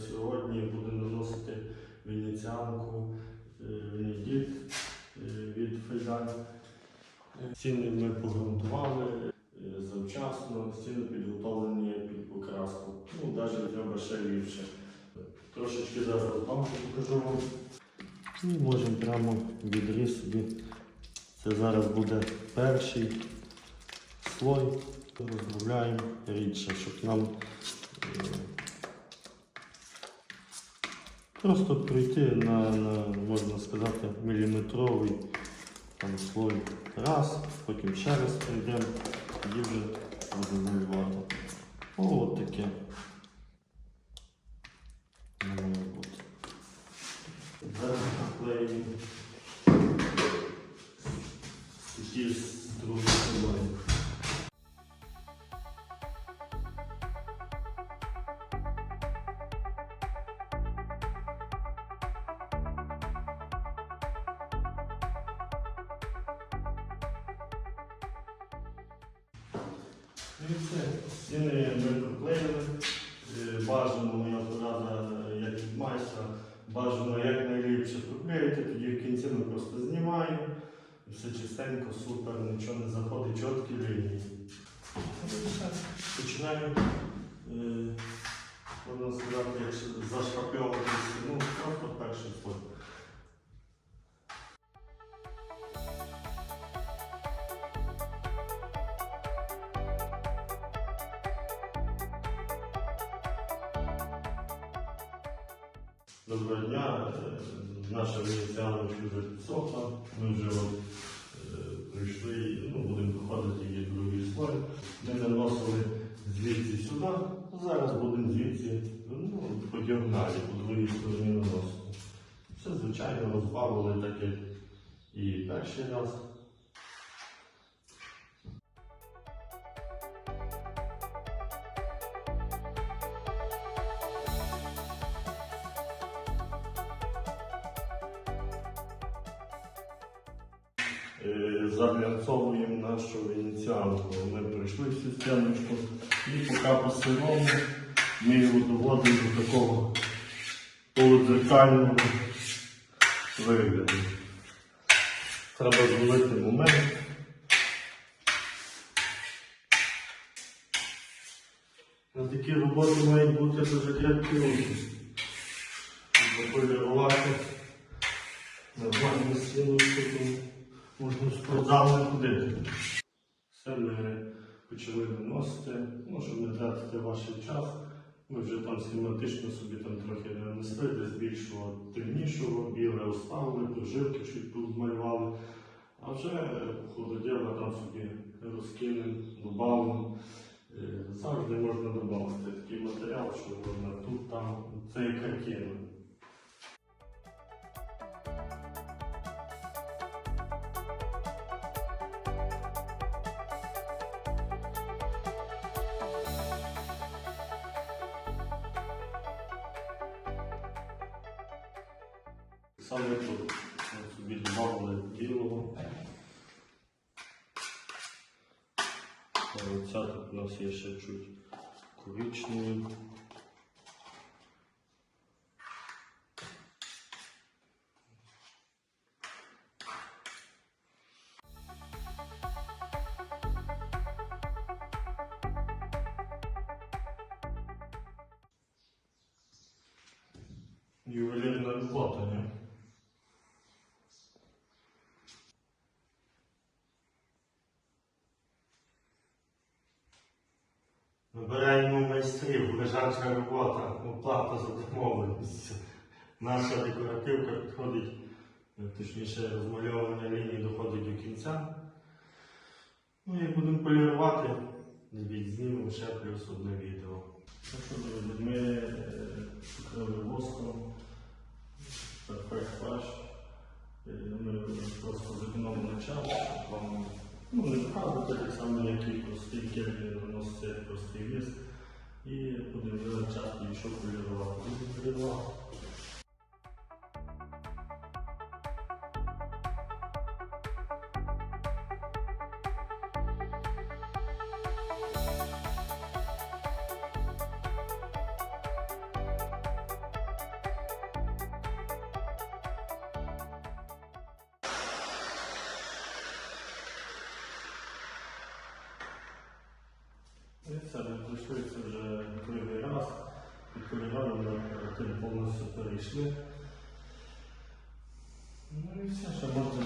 сьогодні будемо наносити венеціанку е, е, від Фейдан. Стіни ми погрунтували е, завчасно, стіни підготовлені під покраску. Ну, навіть треба ще ліпше. Трошечки зараз там покажу вам. І можемо прямо відріз собі. Це зараз буде перший слой. Розробляємо рідше, щоб нам е, просто прийти на, на можна сказати, міліметровий там слой раз, потім ще раз прийдемо, тоді вже будемо малювати. О, от таке. І. Стіни ми проклеїли. Е, Бажано моя порада, як майстра, бажано якнайліпше проклеїти, тоді в кінці ми просто знімаємо. Все чистенько, супер, нічого не заходить, чіткі лінії. Починаємо, е, можна сказати, як зашкапльовувати стіну, просто перший слой. Доброго дня. Наша венеціана вже підсохла. Ми вже от, е, прийшли, ну, будемо проходити її другий слой. Ми наносили звідси сюди, зараз будемо звідси ну, по по другій стороні наносити. Все звичайно розбавили так як і перший раз. Заглянцовуємо нашу венеціанку. Ми пройшли всю стіночку і поки по ми його доводимо до такого полудзеркального вигляду. Треба зловити момент. На такі роботи мають бути дуже крепкі руки. Щоб в не. Все ми почали виносити, ну, щоб не тратити ваш час. Ми вже там схематично собі там трохи нанесли, десь більшого темнішого, біле оставили, прожилки чуть позмалювали. А вже по ходу діла там собі розкинемо, додамо. Е, Завжди можна додати такий матеріал, що можна тут, там, це як картина. Саме тут ми собі додали білого. Оця тут у нас є ще чуть коричневий. Ювелірна робота, ні? Майстрів, лежача робота, оплата за домовленість. Наша декоративка підходить, е, точніше розмальовування ліній доходить до кінця. Ну, як будемо полірувати, відзнімемо ще плюс одне відео. Ми е, покрили воском Flash. Е, Ми просто зекономили час, вам ну, не вказувати так само, як і простий кельвін виноситься простий віск. І будемо час більше полірувати. Будемо полірувати. Це ми пройшли це вже другий раз. Від коридору ми оперативно повністю перейшли. Ну і все, ще можна